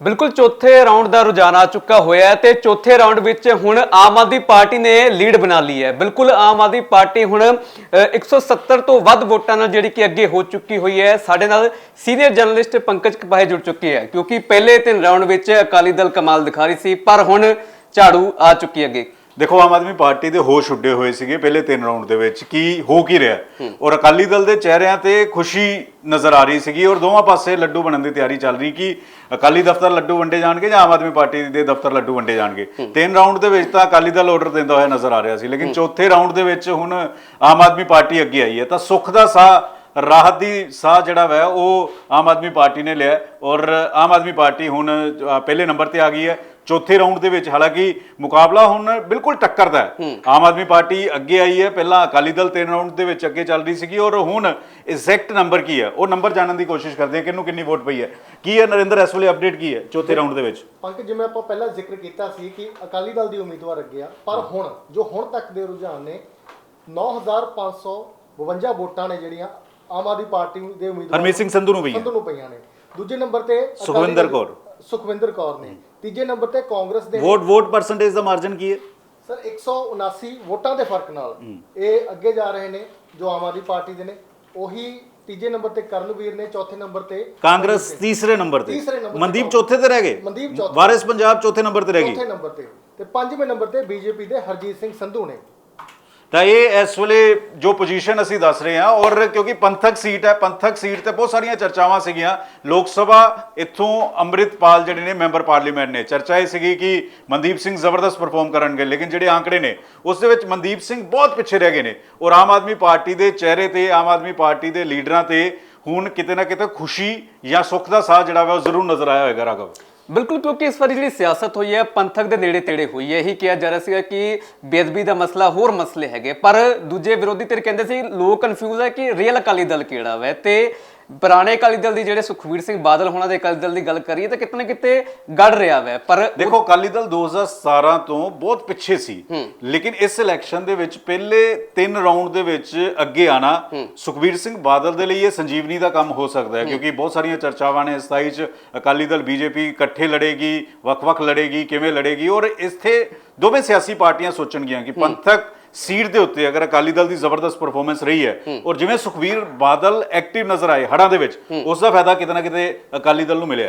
ਬਿਲਕੁਲ ਚੌਥੇ ਰਾਉਂਡ ਦਾ ਰੁਝਾਨ ਆ ਚੁੱਕਾ ਹੋਇਆ ਹੈ ਤੇ ਚੌਥੇ ਰਾਉਂਡ ਵਿੱਚ ਹੁਣ ਆਮ ਆਦਮੀ ਪਾਰਟੀ ਨੇ ਲੀਡ ਬਣਾ ਲਈ ਹੈ। ਬਿਲਕੁਲ ਆਮ ਆਦਮੀ ਪਾਰਟੀ ਹੁਣ ਅ, 170 ਤੋਂ ਵੱਧ ਵੋਟਾਂ ਨਾਲ ਜਿਹੜੀ ਕਿ ਅੱਗੇ ਹੋ ਚੁੱਕੀ ਹੋਈ ਹੈ। ਸਾਡੇ ਨਾਲ ਸੀਨੀਅਰ ਜਰਨਲਿਸਟ ਪੰਕਜ ਕਪਾਹੇ ਜੁੜ ਚੁੱਕੇ ਹੈ ਕਿਉਂਕਿ ਪਹਿਲੇ ਤਿੰਨ ਰਾਉਂਡ ਵਿੱਚ ਅਕਾਲੀ ਦਲ ਕਮਾਲ ਦਿਖਾ ਰਹੀ ਸੀ ਪਰ ਹੁਣ ਝਾੜੂ ਆ ਚੁੱਕੀ ਅੱਗੇ। ਦੇਖੋ ਆਮ ਆਦਮੀ ਪਾਰਟੀ ਦੇ ਹੋਸ਼ ਉੱਡੇ ਹੋਏ ਸੀਗੇ ਪਹਿਲੇ ਤਿੰਨ ਰਾਉਂਡ ਦੇ ਵਿੱਚ ਕੀ ਹੋ ਕੀ ਰਿਹਾ। ਔਰ ਅਕਾਲੀ ਦਲ ਦੇ ਚਿਹਰਿਆਂ ਤੇ ਖੁਸ਼ੀ ਨਜ਼ਰ ਆ ਰਹੀ ਸੀਗੀ ਔਰ ਦੋਵਾਂ ਪਾਸੇ ਲੱਡੂ ਬਣਨ ਦੀ ਤਿਆਰੀ ਚੱਲ ਰਹੀ ਕਿ ਅਕਾਲੀ ਦਫ਼ਤਰ ਲੱਡੂ ਵੰਡੇ ਜਾਣਗੇ ਜਾਂ ਆਮ ਆਦਮੀ ਪਾਰਟੀ ਦੇ ਦਫ਼ਤਰ ਲੱਡੂ ਵੰਡੇ ਜਾਣਗੇ। ਤਿੰਨ ਰਾਉਂਡ ਦੇ ਵਿੱਚ ਤਾਂ ਅਕਾਲੀ ਦਲ ਆਰਡਰ ਦਿੰਦਾ ਹੋਇਆ ਨਜ਼ਰ ਆ ਰਿਹਾ ਸੀ ਲੇਕਿਨ ਚੌਥੇ ਰਾਉਂਡ ਦੇ ਵਿੱਚ ਹੁਣ ਆਮ ਆਦਮੀ ਪਾਰਟੀ ਅੱਗੇ ਆਈ ਹੈ। ਤਾਂ ਸੁੱਖ ਦਾ ਸਾਹ ਰਾਹਤ ਦੀ ਸਾਹ ਜਿਹੜਾ ਵੈ ਉਹ ਆਮ ਆਦਮੀ ਪਾਰਟੀ ਨੇ ਲਿਆ ਔਰ ਆਮ ਆਦਮੀ ਪਾਰਟੀ ਹੁਣ ਪਹਿਲੇ ਨੰਬਰ ਤੇ ਆ ਗਈ ਹੈ। ਚੌਥੇ ਰਾਉਂਡ ਦੇ ਵਿੱਚ ਹਾਲਾਂਕਿ ਮੁਕਾਬਲਾ ਹੁਣ ਬਿਲਕੁਲ ਟੱਕਰ ਦਾ ਹੈ। ਆਮ ਆਦਮੀ ਪਾਰਟੀ ਅੱਗੇ ਆਈ ਹੈ। ਪਹਿਲਾਂ ਅਕਾਲੀ ਦਲ ਤਿੰਨ ਰਾਉਂਡ ਦੇ ਵਿੱਚ ਅੱਗੇ ਚੱਲ ਰਹੀ ਸੀਗੀ ਔਰ ਹੁਣ ਐਗਜ਼ੈਕਟ ਨੰਬਰ ਕੀ ਹੈ? ਉਹ ਨੰਬਰ ਜਾਣਨ ਦੀ ਕੋਸ਼ਿਸ਼ ਕਰਦੇ ਹਾਂ ਕਿਹਨੂੰ ਕਿੰਨੀ ਵੋਟ ਪਈ ਹੈ। ਕੀ ਹੈ ਨਰਿੰਦਰ ਇਸ ਵੇਲੇ ਅਪਡੇਟ ਕੀ ਹੈ ਚੌਥੇ ਰਾਉਂਡ ਦੇ ਵਿੱਚ? ਪੰਕਜ ਜਿਵੇਂ ਆਪਾਂ ਪਹਿਲਾਂ ਜ਼ਿਕਰ ਕੀਤਾ ਸੀ ਕਿ ਅਕਾਲੀ ਦਲ ਦੀ ਉਮੀਦਵਾਰ ਅੱਗੇ ਆ ਪਰ ਹੁਣ ਜੋ ਹੁਣ ਤੱਕ ਦੇ ਰੁਝਾਨ ਨੇ 9552 ਵੋਟਾਂ ਨੇ ਜਿਹੜੀਆਂ ਆਮ ਆਦਮੀ ਪਾਰਟੀ ਦੇ ਉਮੀਦਵਾਰ ਹਰਮੀਤ ਸਿੰਘ ਸੰਧੂ ਨੂੰ ਪਈ ਹੈ ਸੰਧੂ ਨੂੰ ਪਈਆਂ ਨੇ। ਦੂਜੇ ਨੰਬਰ ਤੇ ਅਕਾਲੀ ਸੁਖਵਿੰਦਰ ਦਲ- ਕੌਰ। ਸੁਖਵਿੰਦਰ ਕੌਰ ਨੇ। ਤੀਜੇ ਨੰਬਰ ਤੇ ਕਾਂਗਰਸ ਦੇ ਵੋਟ ਵੋਟ ਪਰਸੈਂਟੇਜ ਦਾ ਮਾਰਜਨ ਕੀ ਹੈ? ਸਰ 179 ਵੋਟਾਂ ਦੇ ਫ਼ਰਕ ਨਾਲ ਇਹ ਅੱਗੇ ਜਾ ਰਹੇ ਨੇ ਜੋ ਆਮ ਆਦਮੀ ਪਾਰਟੀ ਦੇ ਨੇ। ਉਹੀ ਤੀਜੇ ਨੰਬਰ ਤੇ ਕਰਨਵੀਰ ਨੇ ਚੌਥੇ ਨੰਬਰ ਤੇ ਕਾਂਗਰਸ ਤੀਸਰੇ ਨੰਬਰ ਤੇ। ਤੀਸਰੇ ਨੰਬਰ ਤੇ ਮਨਦੀਪ ਚੌਥੇ ਤੇ ਰਹਿ ਗਏ? ਮਨਦੀਪ ਚੌਥੇ। ਵਾਰਿਸ ਪੰਜਾਬ ਚੌਥੇ ਨੰਬਰ ਤੇ ਰਹਿ ਗਈ। ਚੌਥੇ ਨੰਬਰ ਤੇ। ਤੇ ਪੰਜਵੇਂ ਨੰਬਰ ਤੇ ਬੀਜੇਪੀ ਦੇ ਹਰਜੀਤ ਸਿੰਘ ਸੰਧੂ ਨੇ। ਤਾਂ ਇਹ ਇਸ ਵੇਲੇ ਜੋ ਪੋਜੀਸ਼ਨ ਅਸੀਂ ਦੱਸ ਰਹੇ ਹਾਂ, ਔਰ ਕਿਉਂਕਿ ਪੰਥਕ ਸੀਟ ਹੈ, ਪੰਥਕ ਸੀਟ ਤੇ ਬਹੁਤ ਸਾਰੀਆਂ ਚਰਚਾਵਾਂ ਸੀਗੀਆਂ। ਲੋਕ ਸਭਾ ਇੱਥੋਂ ਅੰਮ੍ਰਿਤਪਾਲ ਜਿਹੜੇ ਨੇ, ਮੈਂਬਰ ਪਾਰਲੀਮੈਂਟ ਨੇ। ਚਰਚਾ ਇਹ ਸੀਗੀ ਕਿ ਮਨਦੀਪ ਸਿੰਘ ਜ਼ਬਰਦਸਤ ਪਰਫਾਰਮ ਕਰਨਗੇ, ਲੇਕਿਨ ਜਿਹੜੇ ਆંકੜੇ ਨੇ, ਉਸ ਦੇ ਵਿੱਚ ਮਨਦੀਪ ਸਿੰਘ ਬਹੁਤ ਪਿੱਛੇ ਰਹਿ ਗਏ ਨੇ। ਔਰ ਆਮ ਆਦਮੀ ਪਾਰਟੀ ਦੇ ਚਿਹਰੇ ਤੇ, ਆਮ ਆਦਮੀ ਪਾਰਟੀ ਦੇ ਲੀਡਰਾਂ ਤੇ ਹੁਣ ਕਿਤੇ ਨਾ ਕਿਤੇ ਖੁਸ਼ੀ ਜਾਂ ਸੁੱਖ ਦਾ ਸਾਹ ਜਿਹੜਾ ਵਾ ਉਹ ਜ਼ਰੂਰ ਨਜ਼ਰ ਆਇਆ ਹੋਵੇਗਾ ਰਾਘਵ। ਬਿਲਕੁਲ, ਕਿਉਂਕਿ ਇਸ ਵਾਰੀ ਜਿਹੜੀ ਸਿਆਸਤ ਹੋਈ ਹੈ, ਪੰਥਕ ਦੇ ਨੇੜੇ ਤੇੜੇ ਹੋਈ ਹੈ। ਇਹੀ ਕਿਹਾ ਜਾ ਰਿਹਾ ਸੀਗਾ ਕਿ ਬੇਅਦਬੀ ਦਾ ਮਸਲਾ ਹੋਰ ਮਸਲੇ ਹੈਗੇ। ਪਰ ਦੂਜੇ ਵਿਰੋਧੀ ਧਿਰ ਕਹਿੰਦੇ ਸੀ, ਲੋਕ ਕਨਫਿਊਜ਼ ਹੈ ਕਿ ਰੀਅਲ ਅਕਾਲੀ ਦਲ ਕਿਹੜਾ ਵੈ? ਤੇ ਪੁਰਾਣੇ ਅਕਾਲੀ ਦਲ ਦੀ ਜਿਹੜੇ ਸੁਖਵੀਰ ਸਿੰਘ ਬਾਦਲ ਹੋਣਾ ਦੇ ਅਕਾਲੀ ਦਲ ਦੀ ਗੱਲ ਕਰੀਏ ਤਾਂ ਕਿਤੇ ਨਾ ਕਿਤੇ ਗੜ ਰਿਹਾ ਵੈ ਪਰ ਦੇਖੋ ਅਕਾਲੀ ਦਲ 2017 ਤੋਂ ਬਹੁਤ ਪਿੱਛੇ ਸੀ। ਲੇਕਿਨ ਇਸ ਇਲੈਕਸ਼ਨ ਦੇ ਵਿੱਚ ਪਹਿਲੇ ਤਿੰਨ ਰਾਉਂਡ ਦੇ ਵਿੱਚ ਅੱਗੇ ਆਣਾ ਸੁਖਬੀਰ ਸਿੰਘ ਬਾਦਲ ਦੇ ਲਈ ਇਹ ਸੰਜੀਵਨੀ ਦਾ ਕੰਮ ਹੋ ਸਕਦਾ ਹੈ ਕਿਉਂਕਿ ਬਹੁਤ ਸਾਰੀਆਂ ਚਰਚਾਵਾਂ ਨੇ 27 ਚ ਅਕਾਲੀ ਦਲ ਬੀਜੇਪੀ ਇਕੱਠੇ ਲੜੇਗੀ ਵੱਖ-ਵੱਖ ਲੜੇਗੀ ਕਿਵੇਂ ਲੜੇਗੀ ਔਰ ਇੱਥੇ ਦੋਵੇਂ ਸਿਆਸੀ ਪਾਰਟੀਆਂ ਸੋਚਣਗੀਆਂ ਕਿ ਪੰਥਕ ਸੀਟ ਦੇ ਉੱਤੇ ਅਗਰ ਅਕਾਲੀ ਦਲ ਦੀ ਜ਼ਬਰਦਸਤ ਪਰਫਾਰਮੈਂਸ ਰਹੀ ਹੈ ਔਰ ਜਿਵੇਂ ਸੁਖਬੀਰ ਬਾਦਲ ਐਕਟਿਵ ਨਜ਼ਰ ਆਏ ਹੜਾਂ ਦੇ ਵਿੱਚ ਉਸ ਦਾ ਫਾਇਦਾ ਕਿਤੇ ਨਾ ਕਿਤੇ ਅਕਾਲੀ ਦਲ ਨੂੰ ਮਿਲਿਆ